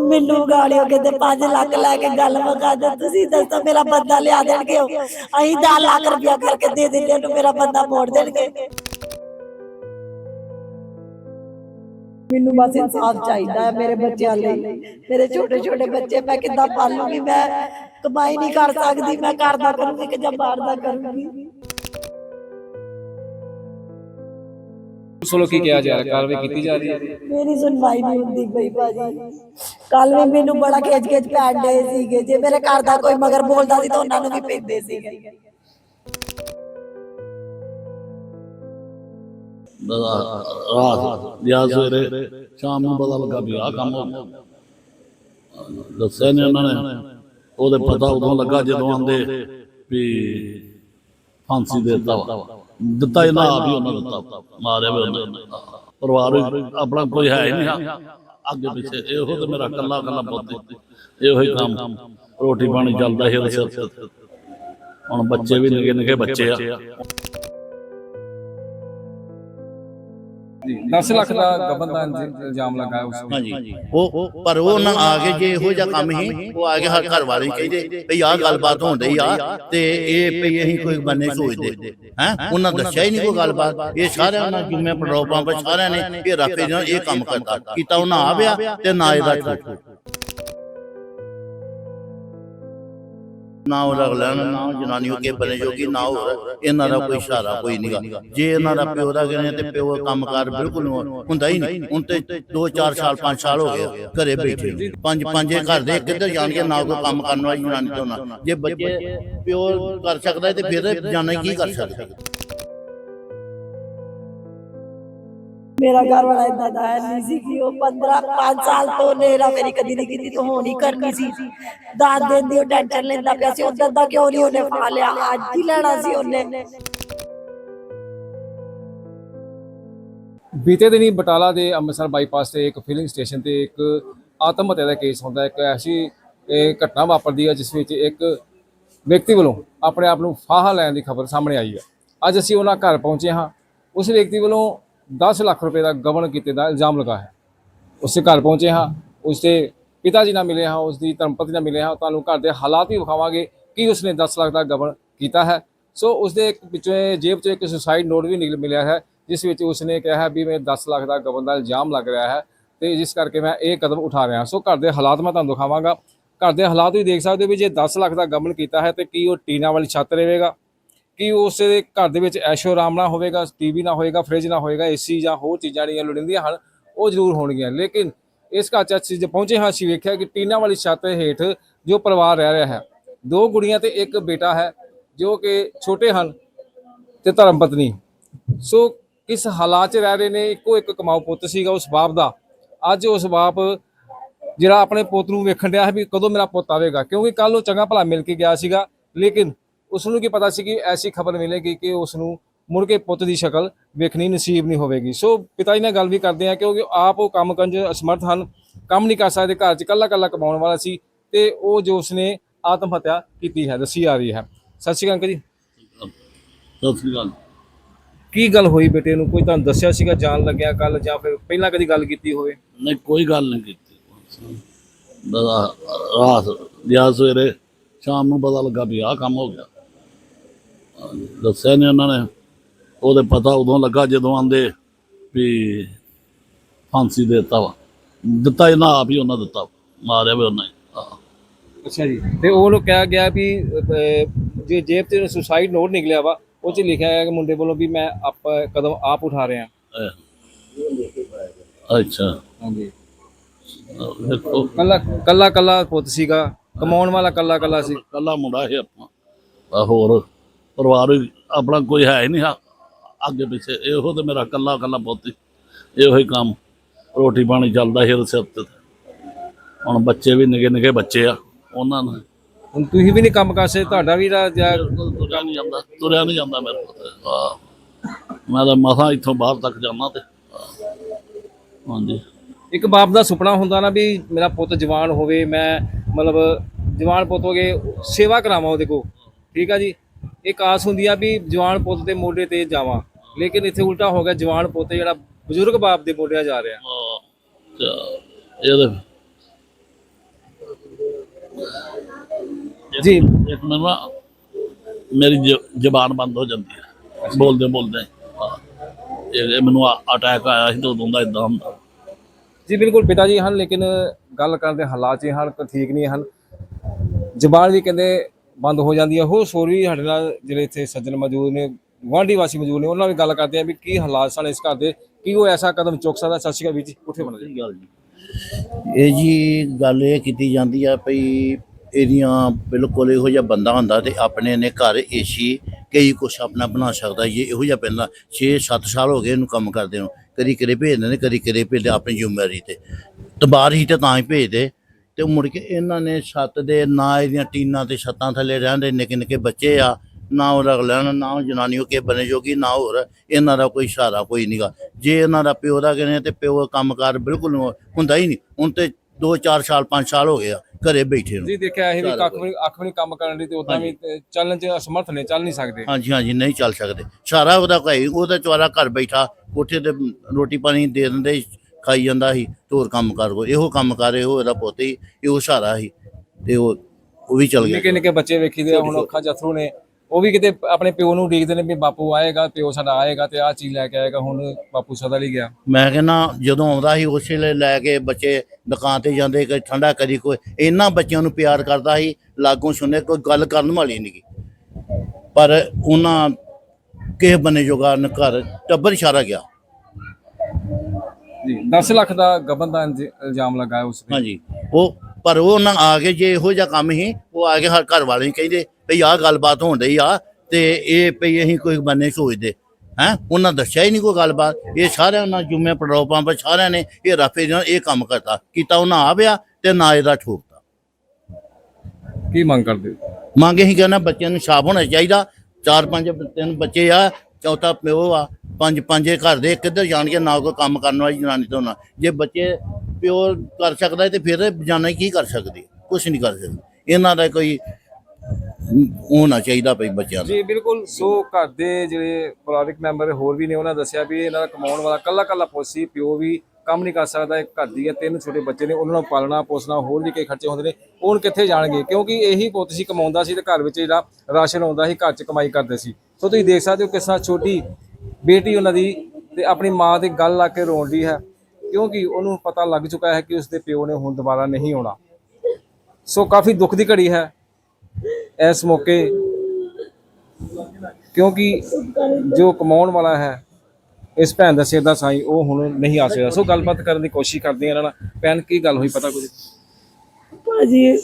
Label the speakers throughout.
Speaker 1: ਮੈਨੂੰ ਗਾਲੀਓ ਕਿਤੇ 5 ਲੱਖ ਲੈ ਕੇ ਗੱਲ ਮੁਕਾ ਦੇ ਤੁਸੀਂ ਦੱਸੋ ਮੇਰਾ ਬੰਦਾ ਲਿਆ ਦੇਣਗੇ ਉਹ। ਅਸੀਂ 10 ਲੱਖ ਰੁਪਇਆ ਕਰਕੇ ਦੇ ਦਿੰਦੇ ਉਹਨੂੰ ਮੇਰਾ ਬੰਦਾ ਮੋੜ ਦੇਣਗੇ। ਮੈਨੂੰ ਬਸ ਇਨਸਾਫ ਚਾਹੀਦਾ ਹੈ ਮੇਰੇ ਬੱਚਿਆਂ ਲਈ। ਮੇਰੇ ਛੋਟੇ ਛੋਟੇ ਬੱਚੇ ਮੈਂ ਕਿੱਦਾਂ ਪਾਲੂਗੀ? ਮੈਂ ਕਮਾਈ ਨਹੀਂ ਕਰ ਸਕਦੀ ਮੈਂ ਘਰ ਦਾ ਕਰੂੰਗੀ ਕਿ ਜਾਂ ਬਾਹਰ ਦਾ ਕਰੂੰਗੀ?
Speaker 2: ਵੱਲੋਂ ਕੀ ਕਿਹਾ ਜਾ ਰਿਹਾ? ਕਾਰਵਾਈ ਕੀਤੀ ਜਾ ਰਹੀ ਹੈ?
Speaker 1: ਮੇਰੀ ਸੁਣਵਾਈ ਨਹੀਂ ਹੁੰਦੀ ਪਈ ਭਾਜੀ। ਕੱਲ ਵੀ ਮੈਨੂੰ ਬੜਾ ਖੇਚ ਖੇਚ ਪੈਣ ਸੀਗੇ ਜੇ ਮੇਰੇ ਘਰ ਦਾ ਕੋਈ ਮਗਰ ਬੋਲਦਾ ਸੀ ਤਾਂ ਉਹਨਾਂ ਨੂੰ ਵੀ ਪੈਂਦੇ ਸੀਗੇ।
Speaker 3: ਰਾਤ ਜਾਂ ਸਵੇਰੇ ਸ਼ਾਮ ਨੂੰ ਪਤਾ ਲੱਗਾ ਵੀ ਆਹ ਕੰਮ ਹੋ ਗਿਆ। ਦੱਸਿਆ ਨੇ ਉਹਨਾਂ ਨੇ। ਉਹਦੇ ਪਤਾ ਉਦੋਂ ਲੱਗਾ ਜਦੋਂ ਆਂਦੇ ਵੀ ਫਾਂਸੀ ਦੇ ਦਿੱਤਾ ਦਿੱਤਾ ਇਹਨਾਂ ਆਪ ਹੀ ਉਹਨਾਂ ਦਿੱਤਾ। ਮਾਰਿਆ ਵੀ ਉਹਨੇ। ਪਰਿਵਾਰ ਆਪਣਾ ਕੋਈ ਹੈ ਹੀ ਨਹੀਂ ਹਾਂ। ਅੱਗੇ ਪਿੱਛੇ। ਇਹੋ ਤੇ ਮੇਰਾ ਕੱਲਾ ਕੱਲਾ ਪੁੱਤ ਇਹੋ ਹੀ ਕੰਮ। ਰੋਟੀ ਪਾਣੀ ਚੱਲਦਾ ਸੀ ਸਿਰ ਤੇ। ਹੁਣ ਬੱਚੇ ਵੀ ਨਿੱਕੇ ਨਿੱਕੇ ਬੱਚੇ ਆ।
Speaker 2: 10 ਲੱਖ ਦਾ ਗਬਨ ਦਾ ਇਲਜ਼- ਇਲਜ਼ਾਮ ਲਗਾਇਆ ਉਸ ਤੇ।
Speaker 4: ਹਾਂਜੀ। ਉਹ ਪਰ ਉਹ ਨਾ ਆ ਕੇ ਜੇ ਇਹੋ ਜਿਹਾ ਕੰਮ ਹੀ ਉਹ ਆ ਕੇ ਹਰ ਘਰ ਵਾਲੇ ਕਹਿੰਦੇ ਭਈ ਆਹ ਗੱਲਬਾਤ ਹੋਣ ਡਈ ਆ ਤੇ ਇਹ ਭਈ ਅਸੀਂ ਕੋਈ ਬੰਨੇ ਸੋਚਦੇ। ਹੈ? ਉਹਨਾਂ ਦੱਸਿਆ ਹੀ ਨਹੀਂ ਕੋਈ ਗੱਲਬਾਤ। ਇਹ ਸਾਰਿਆਂ ਨਾਲ ਜੁਮੇ ਪੜੋਪਾਂ ਪਰ ਸਾਰਿਆਂ ਨੇ ਇਹ ਰਾਪੇ ਨਾਲ ਇਹ ਕੰਮ ਕਰਦਾ ਕੀਤਾ ਉਹਨਾਂ ਆ ਵਿਆ ਤੇ ਨਾ ਇਹਦਾ ਛੋਟੂ ਨਾ ਉਹ ਅਗਲਾ ਨਾ ਉਹ ਜਨਾਨੀ ਉਹ ਕੇ ਬਣੇ ਜੋਗੀ ਨਾ ਹੋਰ ਇਹਨਾਂ ਦਾ ਕੋਈ ਇਸ਼ਾਰਾ ਕੋਈ ਨਹੀਂਗਾ ਜੇ ਇਹਨਾਂ ਦਾ ਪਿਓ ਦਾ ਕਹਿੰਦੇ ਤੇ ਪਿਓ ਕੰਮਕਾਰ ਬਿਲਕੁਲ ਨਹੀਂ ਹੁੰਦਾ ਹੀ ਨਹੀਂ। ਹੁਣ ਤੇ 2-4 ਸਾਲ 5 ਸਾਲ ਹੋ ਗਏ ਘਰੇ ਬੈਠੇ। ਪੰਜ ਪੰਜੇ ਘਰ ਦੇ ਕਿੱਧਰ ਜਾਣ ਕੇ ਨਾ ਕੋਈ ਕੰਮ ਕਰਨ ਵਾਲੀ ਜਨਾਨੀ ਤੋਂ ਨਾ। ਜੇ ਬੱਚੇ ਪਿਓ ਕਰ ਸਕਦਾ ਤੇ ਫਿਰ ਜਾਣਾ ਕੀ ਕਰ ਸਕਦਾ?
Speaker 1: ਮੇਰਾ ਘਰ ਵਾਲਾ ਇਦਾਂ ਦਾ ਹੈ ਨਹੀਂ ਸੀ ਕਿ ਉਹ 15 5 ਸਾਲ ਤੋਂ ਨੇਰਾ ਮੇਰੀ ਕਦੀ ਨਹੀਂ ਕੀਤੀ ਤੋਂ ਹੋਣੀ ਕਰਨੀ ਸੀ। ਦਾਦ ਦਿਨ ਦੀ ਉਹ ਟੈਨਸ਼ਨ ਲੈਂਦਾ ਪਿਆ ਸੀ ਉਦੋਂ ਦਾ ਕਿਉਂ ਨਹੀਂ ਉਹਨੇ ਫਾ ਲਿਆ? ਅੱਜ ਹੀ ਲੈਣਾ ਸੀ ਉਹਨੇ।
Speaker 2: ਬੀਤੇ ਦਿਨੀ ਬਟਾਲਾ ਦੇ ਅੰਮ੍ਰਿਤਸਰ ਬਾਈਪਾਸ ਤੇ ਇੱਕ ਫਿਲਿੰਗ ਸਟੇਸ਼ਨ ਤੇ ਇੱਕ ਆਤਮ ਹੱਤਿਆ ਦਾ ਕੇਸ ਹੁੰਦਾ ਇੱਕ ਐਸੀ ਘਟਨਾ ਵਾਪਰਦੀ ਹੈ, ਜਿਸ ਵਿੱਚ ਇੱਕ ਵਿਅਕਤੀ ਵੱਲੋਂ ਆਪਣੇ ਆਪ ਨੂੰ ਫਾਹਾ ਲੈਣ ਦੀ ਖਬਰ ਸਾਹਮਣੇ ਆਈ ਹੈ। ਅੱਜ ਅਸੀਂ ਉਹਨਾਂ ਘਰ ਪਹੁੰਚੇ ਹਾਂ। ਉਸ ਵਿਅਕਤੀ ਵੱਲੋਂ 10 ਲੱਖ ਰੁਪਏ ਦਾ ਗਬਨ ਕੀਤੇ ਦਾ ਇਲਜ਼ਾਮ ਲਗਾ ਹੈ। ਉਸੇ ਘਰ ਪਹੁੰਚੇ ਹਾਂ, ਉਸਦੇ ਪਿਤਾ ਜੀ ਨਾਲ ਮਿਲੇ ਹਾਂ, ਉਸਦੀ ਧਰਮਪਤੀ ਨਾਲ ਮਿਲੇ ਹਾਂ, ਤੁਹਾਨੂੰ ਘਰ ਦੇ ਹਾਲਾਤ ਵੀ ਵਿਖਾਵਾਂਗੇ ਕਿ ਉਸਨੇ 10 ਲੱਖ ਦਾ ਗਬਨ ਕੀਤਾ ਹੈ। ਸੋ ਉਸਦੇ ਇੱਕ ਵਿੱਚੋਂ ਇਹ ਜੇਬ 'ਚੋਂ ਇੱਕ ਸੁਸਾਈਡ ਨੋਟ ਵੀ ਨਿਕਲ ਮਿਲਿਆ ਹੈ, ਜਿਸ ਵਿੱਚ ਉਸਨੇ ਕਿਹਾ ਹੈ ਵੀ ਮੈਂ 10 ਲੱਖ ਦਾ ਗਬਨ ਦਾ ਇਲਜ਼ਾਮ ਲੱਗ ਰਿਹਾ ਹੈ ਤੇ ਜਿਸ ਕਰਕੇ ਮੈਂ ਇਹ ਕਦਮ ਉਠਾ ਰਿਹਾ ਸੋ ਘਰ ਦੇ ਹਾਲਾਤ ਮੈਂ ਤੁਹਾਨੂੰ ਦਿਖਾਵਾਂਗਾ। ਘਰ ਦੇ ਹਾਲਾਤ ਵੀ ਦੇਖ ਸਕਦੇ ਹੋ ਵੀ ਜੇ 10 ਲੱਖ ਦਾ ਗਬਨ ਕੀਤਾ ਹੈ ਤੇ ਕੀ ਉਹ ਟੀਨਾ ਵਾਲੀ ਛੱਤ ਰਹੇਗਾ। ਕਿ ਉਸ ਦੇ ਘਰ ਦੇ ਵਿੱਚ ਐਸ਼ੋ ਆਰਾਮ ਨਾ ਹੋਵੇਗਾ ਟੀਵੀ ਨਾ ਹੋਏਗਾ ਫ੍ਰਿਜ ਨਾ ਹੋਏਗਾ ਏਸੀ ਜਾਂ ਹੋਰ ਚੀਜ਼ਾਂ ਜਿਹੜੀਆਂ ਲੋੜੀਂਦੀਆਂ ਹਨ, ਉਹ ਜ਼ਰੂਰ ਹੋਣਗੀਆਂ। ਲੇਕਿਨ ਇਸ ਘਰ 'ਚ ਅਸੀਂ ਜੇ ਪਹੁੰਚੇ ਹਾਂ, ਅਸੀਂ ਵੇਖਿਆ ਕਿ ਟੀਨਾ ਵਾਲੀ ਛੱਤ ਹੇਠ ਜੋ ਪਰਿਵਾਰ ਰਹਿ ਰਿਹਾ ਹੈ, ਦੋ ਕੁੜੀਆਂ ਤੇ ਇੱਕ ਬੇਟਾ ਹੈ, ਜੋ ਕਿ ਛੋਟੇ ਹਨ ਤੇ ਧਰਮ ਪਤਨੀ ਸੋ ਕਿਸ ਹਾਲਾਤ 'ਚ ਰਹਿ ਰਹੇ ਨੇ, ਇੱਕੋ ਇੱਕ ਕਮਾਊ ਪੁੱਤ ਸੀਗਾ ਉਸ ਬਾਪ ਦਾ। ਅੱਜ ਉਸ ਬਾਪ ਜਿਹੜਾ ਆਪਣੇ ਪੁੱਤ ਨੂੰ ਵੇਖਣ ਰਿਹਾ ਹੈ ਵੀ ਕਦੋਂ ਮੇਰਾ ਪੁੱਤ ਆਵੇਗਾ, ਕਿਉਂਕਿ ਕੱਲ ਉਹ ਚੰਗਾ ਭਲਾ ਮਿਲ ਕੇ ਗਿਆ ਸੀਗਾ, ਲੇਕਿਨ ਉਸ ਨੂੰ ਕੀ ਪਤਾ ਸੀ ਕਿ ਐਸੀ ਖਬਰ ਮਿਲੇਗੀ ਕਿ ਉਸ ਨੂੰ ਮੁੜ ਕੇ ਪੁੱਤ ਦੀ ਸ਼ਕਲ ਵੇਖਣੀ ਨਸੀਬ ਨਹੀਂ ਹੋਵੇਗੀ। ਸੋ ਪਿਤਾ ਜੀ ਨਾਲ ਗੱਲ ਵੀ ਕਰਦੇ ਆ ਕਿਉਂਕਿ ਆਪ ਉਹ ਕੰਮ ਕਰਨ 'ਚ ਅਸਮਰਥ ਹਨ ਕੰਮ ਨਹੀਂ ਕਰ ਸਕਦੇ ਘਰ 'ਚ ਕੱਲਾ ਕੱਲਾ ਕਮਾਉਣ ਵਾਲਾ ਸੀ ਤੇ ਉਹ ਜੋ ਉਸਨੇ ਆਤਮ ਹੱਤਿਆ ਕੀਤੀ ਹੈ ਦੱਸੀ ਆ ਰਹੀ ਹੈ। ਸਤਿ ਸ਼੍ਰੀ ਅਕਾਲ ਅੰਕਲ ਜੀ।
Speaker 3: ਸਤਿ ਸ੍ਰੀ ਅਕਾਲ।
Speaker 2: ਕੀ ਗੱਲ ਹੋਈ ਬੇਟੇ ਨੂੰ? ਕੋਈ ਤੁਹਾਨੂੰ ਦੱਸਿਆ ਸੀਗਾ ਜਾਣ ਲੱਗਿਆ ਕੱਲ ਜਾਂ ਫਿਰ ਪਹਿਲਾਂ ਕਦੀ ਗੱਲ ਕੀਤੀ ਹੋਵੇ?
Speaker 3: ਨਹੀਂ ਕੋਈ ਗੱਲ ਨਹੀਂ ਕੀਤੀ। ਬਸ ਰਾਤ ਜਾਂ ਸਵੇਰੇ ਸ਼ਾਮ ਨੂੰ ਪਤਾ ਲੱਗਾ ਵੀ ਆਹ ਕੰਮ ਹੋ ਗਿਆ। ਦੱਸਿਆ ਨੇ ਉਹਨਾਂ ਨੇ। ਉਹਦੇ ਪਤਾ ਉਦੋਂ ਲੱਗਾ ਜਦੋਂ ਆਂਦੇ ਵੀ ਫਾਂਸੀ ਦੇ ਦਿੱਤਾ ਵਾ। ਦਿੱਤਾ ਇਹਨਾਂ ਆਪ ਹੀ ਉਹਨਾਂ ਦਿੱਤਾ। ਮਾਰਿਆ ਵੀ ਉਹਨੇ।
Speaker 2: ਅੱਛਾ ਜੀ। ਤੇ ਉਹਨੂੰ ਕਿਹਾ ਗਿਆ ਵੀ ਜੇ ਜੇਬ ਤੇ ਸੁਸਾਈਡ ਨੋਟ ਨਿਕਲਿਆ ਵਾ ਉਹ 'ਚ ਲਿਖਿਆ ਹੈ ਕਿ ਮੁੰਡੇ ਵੱਲੋਂ ਵੀ ਮੈਂ ਆਪ ਕਦਮ ਆਪ ਉਠਾ ਰਿਹਾ।
Speaker 3: ਅੱਛਾ।
Speaker 2: ਹਾਂਜੀ। ਕੱਲਾ ਕੱਲਾ ਕੱਲਾ ਪੁੱਤ ਸੀਗਾ। ਕਮਾਉਣ ਵਾਲਾ ਕੱਲਾ ਕੱਲਾ ਸੀ।
Speaker 3: ਕੱਲਾ ਮੁੰਡਾ ਸੀ ਆਪਾਂ ਹੋਰ ਪਰਿਵਾਰ ਵੀ ਆਪਣਾ ਕੋਈ ਹੈ ਹੀ ਨਹੀਂ ਹਾਂ। ਅੱਗੇ ਪਿੱਛੇ ਇਹੋ ਤੇ ਮੇਰਾ ਕੱਲਾ ਕੱਲਾ ਪੁੱਤ ਇਹੋ ਹੀ ਕੰਮ ਰੋਟੀ ਪਾਣੀ ਚੱਲਦਾ ਉਹਦੇ ਸਿਰ ਤੇ ਹੁਣ ਬੱਚੇ ਵੀ ਨਿੱਕੇ ਨਿੱਕੇ ਬੱਚੇ ਆ ਉਹਨਾਂ ਨੂੰ
Speaker 2: ਹੁਣ ਤੁਸੀਂ ਵੀ ਨਹੀਂ ਕੰਮ ਕਰ ਸਕਦੇ ਤੁਹਾਡਾ ਵੀ ਰਾ- ਜਾਂ
Speaker 3: ਤੁਰਿਆ ਨਹੀਂ ਜਾਂਦਾ ਤੁਰਿਆ ਨਹੀਂ ਜਾਂਦਾ ਮੇਰੇ ਕੋਲ ਹਾਂ ਮੈਂ ਤਾਂ ਮਸਾਂ ਇੱਥੋਂ ਬਾਹਰ ਤੱਕ ਜਾਣਾ ਤੇ ਹਾਂ। ਹਾਂਜੀ
Speaker 2: ਇੱਕ ਬਾਪ ਦਾ ਸੁਪਨਾ ਹੁੰਦਾ ਨਾ ਵੀ ਮੇਰਾ ਪੁੱਤ ਜਵਾਨ ਹੋਵੇ ਮੈਂ ਮਤਲਬ ਜਵਾਨ ਪੁੱਤ ਹੋ ਕੇ ਸੇਵਾ ਕਰਾਵਾਂ ਉਹਦੇ ਕੋ ਠੀਕ ਆ ਜੀ ਇੱਕ ਆਸ ਹੁੰਦੀ ਆ ਵੀ ਜਵਾਨ ਪੁੱਤ ਦੇ ਮੋਢੇ ਤੇ ਜਾਵਾਂ। ਲੇਕਿਨ ਇੱਥੇ ਉਲਟਾ ਹੋ ਗਿਆ ਜਵਾਨ ਪੁੱਤ ਜਿਹੜਾ ਬਜ਼ੁਰਗ ਬਾਪ ਦੇ ਮੋਢਿਆਂ ਜਾ ਰਿਹਾ।
Speaker 3: ਹਾਂ, ਤੇ ਇਹਦੇ
Speaker 2: ਜੀ।
Speaker 3: ਇੱਕ ਮਿੰਟ ਨਾ ਮੇਰੀ ਜ- ਜ਼ਬਾਨ ਬੰਦ ਹੋ ਜਾਂਦੀ ਹੈ। ਬੋਲਦੇ ਬੋਲਦੇ। ਇਹ ਮੈਨੂੰ ਅਟੈਕ ਆਇਆ ਸੀ ਤੇ ਉਦੋਂ ਦਾ ਇਦਾਂ ਹੁੰਦਾ।
Speaker 2: ਜੀ ਬਿਲਕੁਲ ਪਿਤਾ ਜੀ ਹਨ ਲੇਕਿਨ ਗੱਲ ਕਰਨ ਦੇ ਹਾਲਾਤ ਹੀ ਹਨ ਠੀਕ ਨਹੀਂ ਹਨ। ਜ਼ਬਾਨ ਵੀ ਕਹਿੰਦੇ ਬੰਦ ਹੋ ਜਾਂਦੀ ਹੈ। ਹੋਰ ਹੋਰ ਵੀ ਸਾਡੇ ਨਾਲ ਜਿਹੜੇ ਇੱਥੇ ਸੱਜਣ ਮੌਜੂਦ ਨੇ, ਗੁਆਂਢੀ ਵਾਸੀ ਮੌਜੂਦ ਨੇ, ਉਹਨਾਂ ਨਾਲ ਵੀ ਗੱਲ ਕਰਦੇ ਆ ਵੀ ਕੀ ਹਾਲਾਤ ਸਨ ਇਸ ਘਰ ਦੇ, ਕੀ ਉਹ ਐਸਾ ਕਦਮ ਚੁੱਕ ਸਕਦਾ। ਸਤਿ ਸ਼੍ਰੀ ਅਕਾਲ ਵੀਰ ਜੀ ਉੱਥੇ ਬਣਾ ਜੀ
Speaker 3: ਗੱਲ ਜੀ।
Speaker 4: ਇਹ ਜੀ ਗੱਲ ਇਹ ਕੀਤੀ ਜਾਂਦੀ ਆ ਭਈ ਇਹਦੀਆਂ ਬਿਲਕੁਲ ਇਹੋ ਜਿਹਾ ਬੰਦਾ ਹੁੰਦਾ ਤੇ ਆਪਣੇ ਨੇ ਘਰ ਏਸੀ ਕਈ ਕੁਛ ਆਪਣਾ ਬਣਾ ਸਕਦਾ ਇਹ ਇਹੋ ਜਿਹਾ ਪੈਂਦਾ 6-7 ਸਾਲ ਹੋ ਗਏ ਇਹਨੂੰ ਕੰਮ ਕਰਦੇ ਨੂੰ। ਕਦੀ ਕਿਰੇ ਭੇਜਦੇ ਨੇ, ਕਦੀ ਕਿਰੇ ਭੇਜਦੇ ਆਪਣੀ ਜ਼ਿੰਮੇਵਾਰੀ ਤੇ। ਤੇ ਬਾਹਰ ਹੀ ਤੇ ਤਾਂ ਹੀ ਭੇਜਦੇ। ਤੇ ਮੁੜ ਕੇ ਇਹਨਾਂ ਨੇ ਛੱਤ ਦੇ ਨਾ ਇਹਦੀਆਂ ਟੀਨਾਂ ਤੇ ਛੱਤਾਂ ਥੱਲੇ ਰਹਿੰਦੇ ਨਿੱਕੇ ਨਿੱਕੇ ਬੱਚੇ ਆ ਨਾ ਉਹ ਰਗਲਣ ਨਾ ਉਹ ਜਨਾਨੀਓ ਕੇ ਬਣੇ ਜੋਗੀ ਨਾ ਹੋਰ ਇਹਨਾਂ ਦਾ ਕੋਈ ਸਹਾਰਾ ਕੋਈ ਨਹੀਂਗਾ ਜੇ ਇਹਨਾਂ ਦਾ ਪਿਓ ਦਾ ਕਹਿੰਦੇ ਤੇ ਪਿਓ ਕੰਮਕਾਰ ਬਿਲਕੁਲ ਹੁੰਦਾ ਹੀ ਨਹੀਂ। ਹੁਣ ਤੇ 2-4 ਸਾਲ 5 ਸਾਲ ਹੋ ਗਏ ਆ ਘਰੇ ਬੈਠੇ ਨੂੰ।
Speaker 2: ਜੀ ਦੇਖਿਆ ਇਹ ਵੀ ਕੱਖ ਵੀ ਅੱਖ ਵੀ ਨਹੀਂ ਕੰਮ ਕਰਨ ਦੀ ਤੇ ਉਦਾਂ ਵੀ ਤੇ ਚੱਲਣ ਚ ਅਸਮਰਥ ਨੇ ਚੱਲ ਨਹੀਂ ਸਕਦੇ।
Speaker 4: ਹਾਂਜੀ ਹਾਂਜੀ ਨਹੀਂ ਚੱਲ ਸਕਦੇ। ਸਾਰਾ ਉਹਦਾ ਕੋਈ ਉਹਦਾ ਚਵਾਰਾ ਘਰ ਬੈਠਾ ਕੋਠੇ ਤੇ ਰੋਟੀ ਪਾਣੀ ਦੇ ਦਿੰਦੇ ਖਾਈ ਜਾਂਦਾ ਸੀ ਤੇ ਹੋਰ ਕੰਮ ਕਰ ਕੋ ਇਹੋ ਕੰਮ ਕਰ ਇਹੋ ਇਹਦਾ ਪੁੱਤ ਹੀ ਇਹੋ ਸਹਾਰਾ ਸੀ ਤੇ ਉਹ ਉਹ ਵੀ ਚਲ ਗਿਆ।
Speaker 2: ਨਿੱਕੇ ਨਿੱਕੇ ਬੱਚੇ ਵੇਖੀਦੇ ਆ, ਹੁਣ ਅੱਖਾਂ ਚ ਅਥਰੂ ਨੇ ਉਹ ਵੀ ਕਿਤੇ ਆਪਣੇ ਪਿਓ ਨੂੰ ਉਡੀਕਦੇ ਨੇ ਵੀ ਬਾਪੂ ਆਏਗਾ ਪਿਓ ਸਾਡਾ ਆਏਗਾ ਤੇ ਆਹ ਚੀਜ਼ ਲੈ ਕੇ ਆਏਗਾ ਹੁਣ ਬਾਪੂ ਸਦਾ ਲਈ ਗਿਆ।
Speaker 4: ਮੈਂ ਕਹਿੰਦਾ ਜਦੋਂ ਆਉਂਦਾ ਸੀ ਉਸੇ ਵੇਲੇ ਲੈ ਕੇ ਬੱਚੇ ਦੁਕਾਨ ਤੇ ਜਾਂਦੇ ਕਦੀ ਠੰਡਾ ਕਦੀ ਕੋਈ ਇਹਨਾਂ ਬੱਚਿਆਂ ਨੂੰ ਪਿਆਰ ਕਰਦਾ ਸੀ ਲਾਗੋਂ ਸੁਣੇ ਕੋਈ ਗੱਲ ਕਰਨ ਵਾਲੀ ਨਹੀਂ ਪਰ ਉਹਨਾਂ ਕਿਸੇ ਬੰਨੇ ਜੋਗਾ ਨ ਘਰ ਟੱਬਰ ਇਸ਼ਾਰਾ ਗਿਆ।
Speaker 2: ਜੀ 10 ਲੱਖ ਦਾ ਗਬਨ ਦਾ ਇੰਜ- ਇਲਜ਼ਾਮ ਲਗਾਇਆ ਉਸ ਤੇ।
Speaker 4: ਹਾਂਜੀ। ਉਹ ਪਰ ਉਹ ਉਹਨਾਂ ਆ ਕੇ ਜੇ ਇਹੋ ਜਿਹਾ ਕੰਮ ਹੀ ਉਹ ਆ ਕੇ ਹਰ ਘਰ ਵਾਲੇ ਕਹਿੰਦੇ ਭਈ ਆਹ ਗੱਲਬਾਤ ਹੋਣ ਡਈ ਆ ਤੇ ਇਹ ਭਈ ਅਸੀਂ ਕੋਈ ਬੰਨੇ ਸੋਚਦੇ। ਹੈ? ਉਹਨਾਂ ਦੱਸਿਆ ਹੀ ਨਹੀਂ ਕੋਈ ਗੱਲਬਾਤ। ਇਹ ਸਾਰਿਆਂ ਨਾਲ ਜੁਮੇ ਪੜੋਪਾਂ ਪਰ ਸਾਰਿਆਂ ਨੇ ਇਹ ਰਾਫੇ ਨਾਲ ਇਹ ਕੰਮ ਕਰਤਾ। ਕੀਤਾ ਉਹਨਾਂ ਆਵਿਆ ਤੇ ਨਾ ਇਹਦਾ ਠੋਕਤਾ।
Speaker 2: ਕੀ ਮੰਗ ਕਰਦੇ ਹੋ?
Speaker 4: ਮੰਗ ਅਸੀਂ ਕਹਿੰਦਾ ਬੱਚਿਆਂ ਨੂੰ ਛਾਪ ਹੋਣਾ ਚਾਹੀਦਾ। ਚਾਰ ਪੰਜ ਤਿੰਨ ਬੱਚੇ ਆ ਚੌਥਾ ਪਿਓ ਆ ਪੰਜ ਪੰਜੇ ਘਰ ਦੇ ਕਿੱਧਰ ਜਾਣਗੇ ਨਾ ਕੋਈ ਕੰਮ ਕਰਨ ਵਾਲੀ ਜਨਾਨੀ ਤੋਂ ਨਾ। ਜੇ ਬੱਚੇ ਪਿਓ ਕਰ ਸਕਦਾ ਤੇ ਫਿਰ ਜਾਣਾ ਕੀ ਕਰ ਸਕਦੀ ਕੁਝ ਨਹੀਂ ਕਰ ਸਕਦੀ। ਇਹਨਾਂ ਦਾ ਕੋਈ ਹੋਣਾ ਚਾਹੀਦਾ ਭਈ ਬੱਚਿਆਂ ਦਾ।
Speaker 2: ਜੀ, ਬਿਲਕੁਲ। ਸੋ ਘਰ ਦੇ ਜਿਹੜੇ ਪਰਿਵਾਰਕ ਮੈਂਬਰ ਹੋਰ ਵੀ ਨੇ, ਉਹਨਾਂ ਦੱਸਿਆ ਵੀ ਇਹਨਾਂ ਦਾ ਕਮਾਉਣ ਵਾਲਾ ਕੱਲਾ ਕੱਲਾ ਪੋਸੀ ਪਿਓ ਵੀ ਕੰਮ ਨਹੀਂ ਕਰ ਸਕਦਾ, ਇੱਕ ਘਰ ਦੀ ਹੈ, ਤਿੰਨ ਛੋਟੇ ਬੱਚੇ ਨੇ, ਉਹਨਾਂ ਨੂੰ ਪਾਲਣਾ, ਪੋਸਣਾ, ਹੋਰ ਵੀ ਕਈ ਖਰਚੇ ਹੁੰਦੇ ਨੇ। ਹੁਣ ਕਿੱਥੇ ਜਾਣਗੇ? ਕਿਉਂਕਿ ਇਹੀ ਪੁੱਤ ਸੀ ਕਮਾਉਂਦਾ ਸੀ ਤੇ ਘਰ ਵਿੱਚ ਜਿਹੜਾ ਰਾਸ਼ਨ ਆਉਂਦਾ ਸੀ, ਘਰ 'ਚ ਕਮਾਈ ਕਰਦੇ ਸੀ। ਸੋ ਤੁਸੀਂ ਦੇਖ ਸਕਦੇ ਹੋ ਕਿਸ ਤਰ੍ਹਾਂ ਛੋਟੀ ਬੇਟੀ ਉਹਨਾਂ ਦੀ ਤੇ ਆਪਣੀ ਮਾਂ ਦੇ ਗੱਲ ਲਾ ਕੇ ਰੋਣ ਦੀ ਹੈ। ਕਿਉਂਕਿ ਉਹਨੂੰ ਪਤਾ ਲੱਗ ਚੁੱਕਾ ਹੈ ਕਿ ਉਸਦੇ ਪਿਓ ਨੇ ਹੁਣ ਦੁਬਾਰਾ ਨਹੀਂ ਆਉਣਾ। ਸੋ ਕਾਫੀ ਦੁੱਖ ਦੀ ਘੜੀ ਹੈ ਇਸ ਮੌਕੇ। ਕਿਉਂਕਿ ਜੋ ਕਮਾਉਣ ਵਾਲਾ ਹੈ, ਇਸ ਭੈਣ ਦਾ ਸਿਰ ਦਾ ਸਾਈ ਉਹ ਹੁਣ ਨਹੀਂ ਆ ਸਕਦਾ ਸੋ ਗੱਲਬਾਤ ਕਰਨ ਦੀ ਕੋਸ਼ਿਸ਼ ਕਰਦੇ ਆ ਇਹਨਾਂ ਨਾਲ। ਭੈਣ, ਕੀ ਗੱਲ ਹੋਈ ਪਤਾ ਕੁਝ?
Speaker 1: ਭਾਜੀ,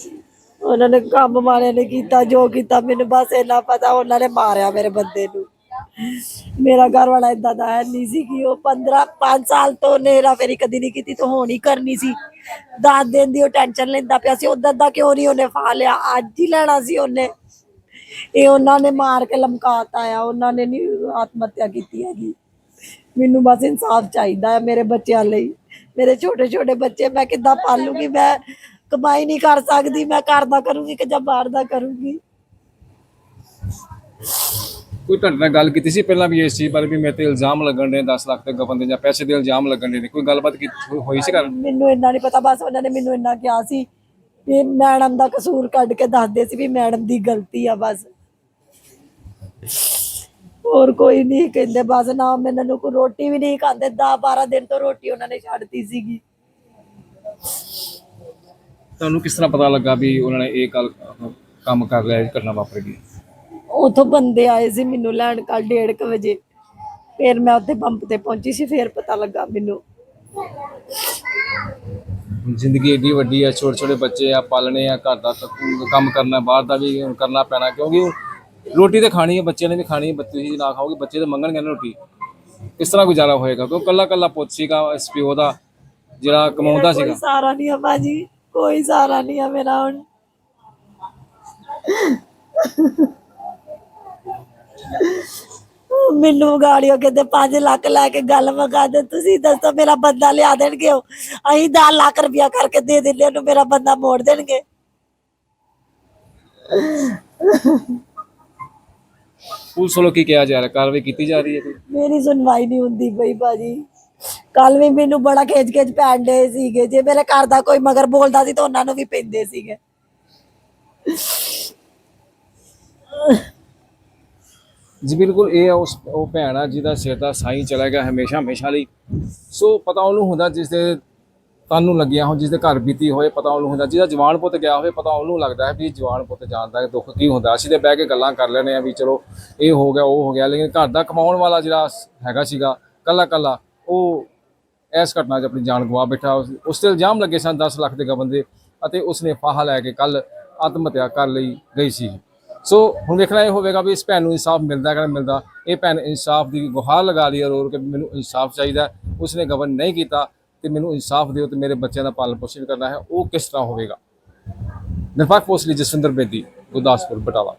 Speaker 1: ਉਹਨਾਂ ਨੇ ਕੰਮ ਵਾਲਿਆਂ ਨੇ ਕੀਤਾ, ਜੋ ਕੀਤਾ, ਮੈਨੂੰ ਬਸ ਇੰਨਾ ਪਤਾ, ਉਹਨਾਂ ਨੇ ਮਾਰਿਆ ਮੇਰੇ ਬੰਦੇ ਨੂੰ। ਮੇਰਾ ਘਰ ਵਾਲਾ ਇਦਾਂ ਦਾ ਹੈ ਨਹੀਂ ਸੀ ਕਿ ਉਹ 15 5 ਸਾਲ ਤੋਂ ਨੇਰਾ ਫੇਰੀ ਕਦੀ ਨਹੀਂ ਕੀਤੀ ਤਾਂ ਹੋਣੀ ਕਰਨੀ ਸੀ। ਦਸ ਦਿਨ ਦੀ ਉਹ ਟੈਨਸ਼ਨ ਲੈਂਦਾ ਪਿਆ ਸੀ ਉਦੋਂ ਦਾ ਕਿਉਂ ਨਹੀਂ ਉਹਨੇ ਫਾ ਲਿਆ? ਅੱਜ ਹੀ ਲੈਣਾ ਸੀ ਉਹਨੇ। ਇਹ ਉਹਨਾਂ ਨੇ ਮਾਰ ਕੇ ਲਮਕਾਤਾ ਆ, ਉਹਨਾਂ ਨੇ ਨਹੀਂ ਆਤਮ ਹੱਤਿਆ ਕੀਤੀ ਹੈਗੀ। ਮੈਨੂੰ ਬਸ ਇਨਸਾਫ ਚਾਹੀਦਾ ਹੈ ਮੇਰੇ ਬੱਚਿਆਂ ਲਈ। ਮੇਰੇ ਛੋਟੇ ਛੋਟੇ ਬੱਚੇ ਮੈਂ ਕਿੱਦਾਂ ਪਾਲੂਗੀ? ਮੈਂ ਕਮਾਈ ਨਹੀਂ ਕਰ ਸਕਦੀ, ਮੈਂ ਘਰ ਦਾ ਕਰੂੰਗੀ ਕਿ ਜਾਂ ਬਾਹਰ ਦਾ ਕਰੂੰਗੀ?
Speaker 2: ਕੋਈ ਤੁਹਾਡੇ ਨਾਲ ਗੱਲ ਕੀਤੀ ਸੀ ਪਹਿਲਾਂ ਵੀ ਇਸ ਚੀਜ਼ ਬਾਰੇ ਵੀ ਮੇਰੇ ਤੇ ਇਲਜ਼ਾਮ ਲੱਗਣ ਦੇ 10 ਲੱਖ ਤੇ ਗਵਨ ਦੇ ਜਾਂ ਪੈਸੇ ਦੇ ਇਲਜ਼ਾਮ ਲੱਗਣ ਦੇ ਕੋਈ ਗੱਲਬਾਤ ਕੀਤੀ ਹੋਈ ਸੀ ਘਰ?
Speaker 1: ਮੈਨੂੰ ਇੰਨਾ ਨਹੀਂ ਪਤਾ ਬਸ ਉਹਨਾਂ ਨੇ ਮੈਨੂੰ ਇੰਨਾ ਕਿਹਾ ਸੀ ਵੀ ਮੈਡਮ ਦਾ ਕਸੂਰ ਕੱਢ ਕੇ ਦੱਸਦੇ ਸੀ ਵੀ ਮੈਡਮ ਦੀ ਗਲਤੀ ਆ ਬਸ। ਹੋਰ ਕੋਈ ਨਹੀਂ ਕਹਿੰਦੇ ਬਸ ਨਾ ਮੈਨੂੰ ਨੂੰ ਕੋਈ ਰੋਟੀ ਵੀ ਨਹੀਂ ਖਾਂਦੇ 10 12 ਦਿਨ ਤੋਂ ਰੋਟੀ ਉਹਨਾਂ ਨੇ ਛੱਡਤੀ ਸੀਗੀ।
Speaker 2: ਤੁਹਾਨੂੰ ਕਿਸ ਤਰ੍ਹਾਂ ਪਤਾ ਲੱਗਾ ਵੀ ਉਹਨਾਂ ਨੇ ਇਹ ਕੰਮ ਕਰ ਲਿਆ ਇਹ ਘਟਨਾ ਵਾਪਰ? ਗਈ
Speaker 1: ਉਥੋਂ ਬੰਦੇ ਆਏ ਸੀ ਮੈਨੂੰ ਲੈਣ ਕੱਲ 1:30 ਵਜੇ। ਫਿਰ ਮੈਂ ਉੱਥੇ ਪੰਪ ਤੇ ਪਹੁੰਚੀ ਸੀ ਫਿਰ ਪਤਾ ਲੱਗਾ ਮੈਨੂੰ।
Speaker 2: ਜ਼ਿੰਦਗੀ ਏਡੀ ਵੱਡੀ ਹੈ ਛੋਟੇ ਛੋਟੇ ਬੱਚੇ ਆ ਪਾਲਣੇ ਆ ਘਰ ਦਾ ਕ- ਕੰਮ ਕਰਨਾ ਬਾਹਰ ਦਾ ਵੀ ਕਰਨਾ ਪੈਣਾ ਕਿਉਂਕਿ ਰੋਟੀ ਤੇ ਖਾਣੀ ਹੈ ਬੱਚਿਆਂ ਨੇ ਵੀ ਖਾਣੀ ਹੈ ਬੱਚੇ ਜੀ ਨਾ ਖਾਓਗੇ ਬੱਚੇ ਤਾਂ ਮੰਗਣਗੇ ਨਾ ਰੋਟੀ। ਕਿਸ ਤਰ੍ਹਾਂ ਗੁਜ਼ਾਰਾ ਹੋਏਗਾ ਕਿਉਂਕਿ ਕੱਲਾ ਕੱਲਾ ਪੁੱਤ ਸੀਗਾ ਇਸ ਪਿਓ ਦਾ ਜਿਹੜਾ ਕਮਾਉਂਦਾ
Speaker 1: ਕੋਈ
Speaker 2: ਸੀਗਾ।
Speaker 1: ਸਹਾਰਾ ਨਹੀਂ ਆ ਭਾਜੀ ਕੋਈ ਸਹਾਰਾ ਨਹੀਂ ਆ ਮੇਰਾ ਹੁਣ। ਮੈਨੂੰ ਗਾੜੀਓ ਕਹਿੰਦੇ 5 ਲੱਖ ਲੈ ਕੇ ਗੱਲ ਮਗਾ ਦੇ ਤੁਸੀਂ ਦੱਸੋ ਮੇਰਾ ਬੰਦਾ ਲਿਆ ਦੇਣਗੇ ਉਹ? ਅਸੀਂ 10 ਲੱਖ ਰੁਪਇਆ ਕਰਕੇ ਦੇ ਦਿੰਦੇ ਉਹਨੂੰ ਮੇਰਾ ਬੰਦਾ ਮੋੜ ਦੇਣਗੇ।
Speaker 2: ਪੁਲਿਸ ਵੱਲੋਂ ਕੀ ਕਿਹਾ ਜਾ ਰਿਹਾ? ਕਾਰਵਾਈ ਕੀਤੀ ਜਾ ਰਹੀ ਹੈ ਕੋਈ
Speaker 1: ਮੇਰੀ ਸੁਣਵਾਈ ਨਹੀਂ ਹੁੰਦੀ ਬਈ ਭਾਜੀ। ਕੱਲ ਵੀ ਮੈਨੂੰ ਬੜਾ ਖੇਚ ਖੇਚ ਪੈਣ ਦੇ ਸੀਗੇ। ਜੇ ਮੇਰੇ ਘਰ ਦਾ ਕੋਈ ਮਗਰ ਬੋਲਦਾ ਸੀ ਤਾਂ ਉਹਨਾਂ ਨੂੰ ਵੀ ਪੈਂਦੇ ਸੀਗੇ।
Speaker 2: ਜੀ ਬਿਲਕੁਲ, ਇਹ ਆ ਉਸ, ਉਹ ਭੈਣ ਆ ਜਿਹਦਾ ਸਿਰ ਦਾ ਸਾਈਂ ਚਲਾ ਗਿਆ ਹਮੇਸ਼ਾ ਹਮੇਸ਼ਾ ਲਈ। ਸੋ ਪਤਾ ਉਹਨੂੰ ਹੁੰਦਾ ਜਿਸ ਦੇ ਤਨ ਨੂੰ ਲੱਗਿਆ ਹੋ ਜਿਸ ਦੇ ਘਰ ਬੀਤੀ ਹੋਏ, ਪਤਾ ਉਹਨੂੰ ਹੁੰਦਾ, ਜਿਹਦਾ ਜਵਾਨ ਪੁੱਤ ਗਿਆ ਹੋਵੇ, ਪਤਾ ਉਹਨੂੰ ਲੱਗਦਾ ਹੈ ਵੀ ਜਵਾਨ ਪੁੱਤ ਜਾਣਦਾ ਹੈ, ਦੁੱਖ ਕੀ ਹੁੰਦਾ। ਅਸੀਂ ਤੇ ਬਹਿ ਕੇ ਗੱਲਾਂ ਕਰ ਲੈਨੇ ਆ ਵੀ ਚਲੋ, ਇਹ ਹੋ ਗਿਆ, ਉਹ ਹੋ ਗਿਆ, ਲੇਕਿਨ ਘਰ ਦਾ ਕਮਾਉਣ ਵਾਲਾ ਜਿਹੜਾ ਹੈਗਾ ਸੀਗਾ, ਕੱਲਾ ਕੱਲਾ, ਉਹ ਇਸ ਘਟਨਾ 'ਚ ਆਪਣੀ ਜਾਨ ਗਵਾ ਬੈਠਾ। ਉਸ- ਤੇ ਇਲਜ਼ਾਮ ਲੱਗੇ ਸਨ 10 ਲੱਖ ਦੇ ਗਬਨ ਦੇ ਅਤੇ ਉਸਨੇ ਫਾਹਾ ਲੈ ਕੇ ਕੱਲ ਆਤਮ ਹੱਤਿਆ ਕਰ ਲਈ ਗਈ ਸੀ। ਸੋ ਹੁਣ ਵੇਖਣਾ ਇਹ ਹੋਵੇਗਾ ਵੀ ਇਸ ਭੈਣ ਨੂੰ ਇਨਸਾਫ ਮਿਲਦਾ ਕਿ ਨਹੀਂ ਮਿਲਦਾ। ਇਹ ਭੈਣ ਇਨਸਾਫ ਦੀ ਗੁਹਾਰ ਲਗਾ ਰਹੀ ਹੈ, ਰੋਰ ਕੇ ਮੈਨੂੰ ਇਨਸਾਫ ਚਾਹੀਦਾ ਉਸਨੇ ਗਬਨ ਨਹੀਂ ਕੀਤਾ ਤੇ ਮੈਨੂੰ ਇਨਸਾਫ ਦਿਓ ਤੇ ਮੇਰੇ ਬੱਚਿਆਂ ਦਾ ਪਾਲਣ ਪੋਸ਼ਣ ਕਰਨਾ ਹੈ। ਉਹ ਕਿਸ ਤਰ੍ਹਾਂ ਹੋਵੇਗਾ? ਨਿਰਪੱਖ ਪੋਸਟ ਲਈ ਜਸਵਿੰਦਰ ਬੇਦੀ, ਗੁਰਦਾਸਪੁਰ, ਬਟਾਲਾ।